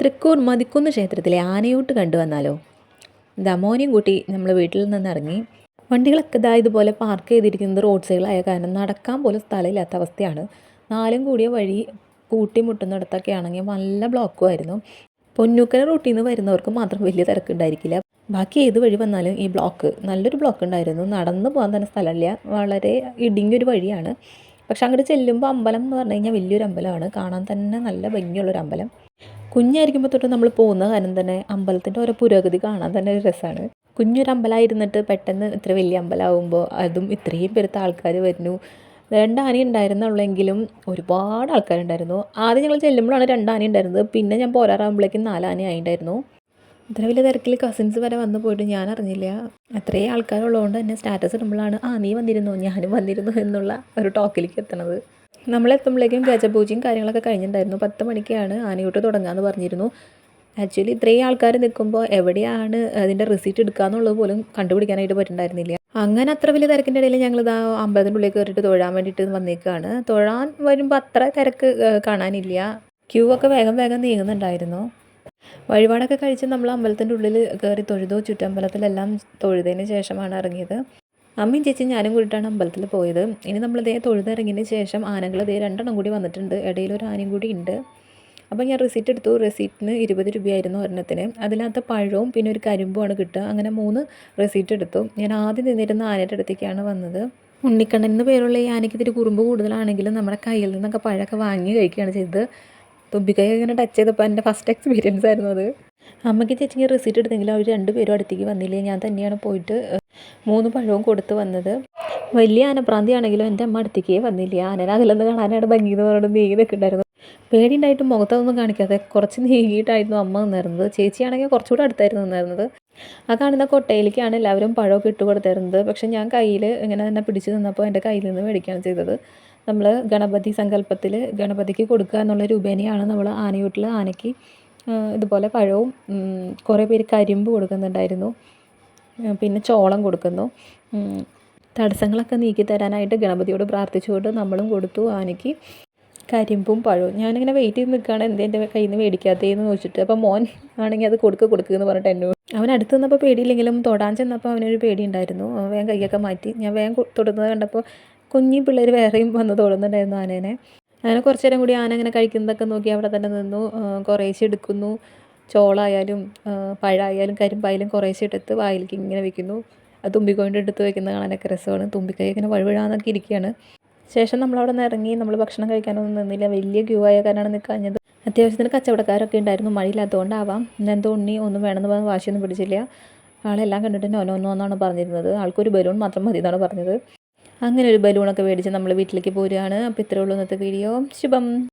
തൃക്കൂർ മതിക്കുന്ന് ക്ഷേത്രത്തിലെ ആനയൂട്ട് കണ്ടുവന്നാലോ ദമോനെയും കൂട്ടി നമ്മൾ വീട്ടിൽ നിന്ന് ഇറങ്ങി വണ്ടികളൊക്കെ ഇതാ ഇതുപോലെ പാർക്ക് ചെയ്തിരിക്കുന്നത് റോഡ് സൈഡിലായ കാരണം നടക്കാൻ പോലും സ്ഥലമില്ലാത്ത അവസ്ഥയാണ്. നാലും കൂടിയ വഴി കൂട്ടിമുട്ടുന്നിടത്തൊക്കെ ആണെങ്കിൽ നല്ല ബ്ലോക്കും ആയിരുന്നു. പൊന്നൂക്കര റൂട്ടിൽ നിന്ന് വരുന്നവർക്ക് മാത്രം വലിയ തിരക്കുണ്ടായിരിക്കില്ല. ബാക്കി ഏത് വഴി വന്നാലും ഈ ബ്ലോക്ക് നല്ലൊരു ബ്ലോക്ക് ഉണ്ടായിരുന്നു. നടന്നു പോകാൻ തന്നെ സ്ഥലമില്ല. വളരെ ഇടുങ്ങിയൊരു വഴിയാണ്. പക്ഷെ അങ്ങോട്ട് ചെല്ലുമ്പോൾ അമ്പലം എന്ന് പറഞ്ഞു കഴിഞ്ഞാൽ വലിയൊരു അമ്പലമാണ്. കാണാൻ തന്നെ നല്ല ഭംഗിയുള്ളൊരു അമ്പലം. കുഞ്ഞായിരിക്കുമ്പോൾ തൊട്ട് നമ്മൾ പോകുന്ന കാരണം തന്നെ അമ്പലത്തിന്റെ ഓരോ പുരോഗതി കാണാൻ തന്നെ ഒരു രസമാണ് കുഞ്ഞൊരു അമ്പലമായിരുന്നിട്ട് പെട്ടെന്ന് ഇത്ര വലിയ അമ്പലമാകുമ്പോൾ അതും ഇത്രയും പേരുത്ത ആൾക്കാർ വരുന്നു. രണ്ടാനി ഉണ്ടായിരുന്നുള്ളെങ്കിലും ഒരുപാട് ആൾക്കാരുണ്ടായിരുന്നു. ആദ്യം ഞങ്ങൾ ചെല്ലുമ്പോഴാണ് രണ്ടാനി ഉണ്ടായിരുന്നത്. പിന്നെ ഞാൻ പോരാറാകുമ്പോഴേക്കും നാലാനി ആയിണ്ടായിരുന്നു. ഇത്ര വലിയ തിരക്കിൽ കസിൻസ് വരെ വന്നു പോയിട്ട് ഞാൻ അറിഞ്ഞില്ല. അത്രയും ആൾക്കാരുള്ളതുകൊണ്ട് തന്നെ സ്റ്റാറ്റസ് ഇടുമ്പോഴാണ് ആ നീ വന്നിരുന്നു? ഞാനും വന്നിരുന്നു എന്നുള്ള ഒരു ടോക്കിലേക്ക് എത്തണത്. നമ്മളെത്തുമ്പോഴേക്കും ഗജപൂജയും കാര്യങ്ങളൊക്കെ കഴിഞ്ഞിട്ടുണ്ടായിരുന്നു. പത്ത് മണിക്കാണ് ആനയൂട്ട് തുടങ്ങാമെന്ന് പറഞ്ഞിരുന്നു. ആക്ച്വലി ഇത്രയും ആൾക്കാർ നിൽക്കുമ്പോൾ എവിടെയാണ് അതിന്റെ റിസീറ്റ് എടുക്കുക എന്നുള്ളത് പോലും കണ്ടുപിടിക്കാനായിട്ട് പറ്റുന്നുണ്ടായിരുന്നില്ല അങ്ങനെ അത്ര വലിയ തിരക്കിന്റെ ഇടയിൽ ഞങ്ങൾ ഇതാ അമ്പലത്തിന്റെ ഉള്ളിൽ കയറിയിട്ട് തൊഴാൻ വേണ്ടിയിട്ട് വന്നേക്കാണ്. തൊഴാൻ വരുമ്പോൾ അത്ര തിരക്ക് കാണാനില്ല. ക്യൂ ഒക്കെ വേഗം വേഗം നീങ്ങുന്നുണ്ടായിരുന്നു. വഴിപാടൊക്കെ കഴിച്ച് നമ്മൾ അമ്പലത്തിന്റെ ഉള്ളിൽ കയറി തൊഴുതോ ചുറ്റമ്പലത്തിലെല്ലാം തൊഴുതതിന് ശേഷമാണ് ഇറങ്ങിയത്. അമ്മയും ചേച്ചി ഞാനും കൂടിയിട്ടാണ് അമ്പലത്തിൽ പോയത്. ഇനി നമ്മൾ ഇതേ തൊഴുതിറങ്ങിയതിന് ശേഷം ആനകൾ ഇതേ രണ്ടെണ്ണം കൂടി വന്നിട്ടുണ്ട്. ഇടയിൽ ഒരു ആനയും കൂടി ഉണ്ട്. അപ്പോൾ ഞാൻ റിസീറ്റ് എടുത്തു. റെസീറ്റിന് ഇരുപത് രൂപയായിരുന്നു ഒരെണ്ണത്തിന്. അതിനകത്ത് പഴവും പിന്നെ ഒരു കരിമ്പുമാണ് കിട്ടുക. അങ്ങനെ മൂന്ന് റെസീറ്റ് എടുത്തു. ഞാൻ ആദ്യം നിന്നിരുന്ന ആനയുടെ അടുത്തേക്കാണ് വന്നത്. ഉണ്ണിക്കണ്ണൻ എന്ന് പേരുള്ള ഈ ആനയ്ക്ക് ഇത്തിരി കുറുമ്പ് കൂടുതലാണെങ്കിലും നമ്മുടെ കയ്യിൽ നിന്നൊക്കെ പഴമൊക്കെ വാങ്ങി കഴിക്കുകയാണ് ചെയ്തത്. തുമ്പിക്കൈ ഇങ്ങനെ ടച്ച് ചെയ്തപ്പോൾ എന്റെ ഫസ്റ്റ് എക്സ്പീരിയൻസ് ആയിരുന്നു അത്. അമ്മയ്ക്ക് ചേച്ചിക്ക് റിസീറ്റ് എടുത്തെങ്കിലും അവർ രണ്ടുപേരും അടുത്തേക്ക് വന്നില്ലേ. ഞാൻ തന്നെയാണ് പോയിട്ട് മൂന്ന് പഴവും കൊടുത്ത് വന്നത്. വലിയ ആനപ്രാന്തി ആണെങ്കിലും എന്റെ അമ്മ അടുത്തേക്കേ വന്നില്ല. ആനനെ അകലെന്ന് കാണാനാണ് ഭംഗി എന്ന് പറഞ്ഞിട്ട് നീങ്ങി നിൽക്കുന്നുണ്ടായിരുന്നു. പേടിയുണ്ടായിട്ട് മുഖത്തൊന്നും കാണിക്കാതെ കുറച്ച് നീങ്ങിയിട്ടായിരുന്നു അമ്മ നിന്നിരുന്നത്. ചേച്ചിയാണെങ്കിൽ കുറച്ചുകൂടെ അടുത്തായിരുന്നു നിന്നിരുന്നത്. ആ കാണുന്ന കൊട്ടയിലേക്കാണ് എല്ലാവരും പഴമൊക്കെ ഇട്ട് കൊടുത്തിരുന്നത്. പക്ഷെ ഞാൻ കയ്യിൽ ഇങ്ങനെ തന്നെ പിടിച്ച് നിന്നപ്പോൾ എന്റെ കയ്യിൽ നിന്ന് മേടിക്കുകയാണ് ചെയ്തത്. നമ്മൾ ഗണപതി സങ്കല്പത്തിൽ ഗണപതിക്ക് കൊടുക്കുക എന്നുള്ള രൂപേണയാണ് നമ്മൾ ആനയൂട്ടിൽ ആനയ്ക്ക് ഇതുപോലെ പഴവും കുറേ പേര് കരിമ്പ് കൊടുക്കുന്നുണ്ടായിരുന്നു. പിന്നെ ചോളം കൊടുക്കുന്നു. തടസ്സങ്ങളൊക്കെ നീക്കി തരാനായിട്ട് ഗണപതിയോട് പ്രാർത്ഥിച്ചുകൊണ്ട് നമ്മളും കൊടുത്തു ആനയ്ക്ക് കരിമ്പും പഴവും. ഞാനിങ്ങനെ വെയിറ്റ് ചെയ്ത് നിൽക്കുകയാണ് എന്തേ എന്റെ കയ്യിൽ നിന്ന് മേടിക്കാത്തതെന്ന് ചോദിച്ചിട്ട്. അപ്പോൾ മോൻ ആണെങ്കിൽ അത് കൊടുക്കുക കൊടുക്കുക എന്ന് പറഞ്ഞിട്ട് എന്നോട് അവൻ അടുത്ത് നിന്നപ്പോൾ പേടിയില്ലെങ്കിലും തൊടാൻ ചെന്നപ്പോൾ അവനൊരു പേടി ഉണ്ടായിരുന്നു. വേഗം കൈയൊക്കെ മാറ്റി. ഞാൻ വേഗം തൊടുന്നത് കണ്ടപ്പോൾ കുഞ്ഞി പിള്ളേർ വേറെയും വന്ന് തൊടുന്നുണ്ടായിരുന്നു ആനേനെ. അങ്ങനെ കുറച്ച് നേരം കൂടി ആന അങ്ങനെ കഴിക്കുന്നതൊക്കെ നോക്കി അവിടെ തന്നെ നിന്നു. കുറേശ്ശെ എടുക്കുന്നു. ചോളായാലും പഴമായാലും കരിമ്പായാലും കുറേശ്ശെ എടുത്ത് വായിലേക്ക് ഇങ്ങനെ വെക്കുന്നു. അത് തുമ്പിക്കൊണ്ട് എടുത്ത് വെക്കുന്ന കാണാനൊക്കെ രസമാണ്. തുമ്പിക്കൈ ഇങ്ങനെ വഴുവഴാന്നൊക്കെ ഇരിക്കുകയാണ്. ശേഷം നമ്മളവിടെ നിന്ന് ഇറങ്ങി നമ്മൾ ഭക്ഷണം കഴിക്കാനൊന്നും നിന്നില്ല. വലിയ ക്യൂ ആയ കാരണമാണ് നിൽക്കാഞ്ഞത് അത്യാവശ്യത്തിന് കച്ചവടക്കാരൊക്കെ ഉണ്ടായിരുന്നു. മഴയില്ലാത്തതുകൊണ്ടാവാം. എന്തോ ഉണ്ണി ഒന്നും വേണമെന്ന് പറഞ്ഞ് വാശിയൊന്നും പിടിച്ചില്ല. ആളെല്ലാം കണ്ടിട്ട് നോ എന്നാണ് പറഞ്ഞിരുന്നത്. ആൾക്കൊരു ബലൂൺ മാത്രം മതി എന്നാണ് പറഞ്ഞത്. അങ്ങനെ ഒരു ബലൂണൊക്കെ മേടിച്ച് നമ്മൾ വീട്ടിലേക്ക് പോരുകയാണ്. അപ്പോൾ ഇത്രയേ ഉള്ളൂ ഇന്നത്തെ വീഡിയോ ശുഭം.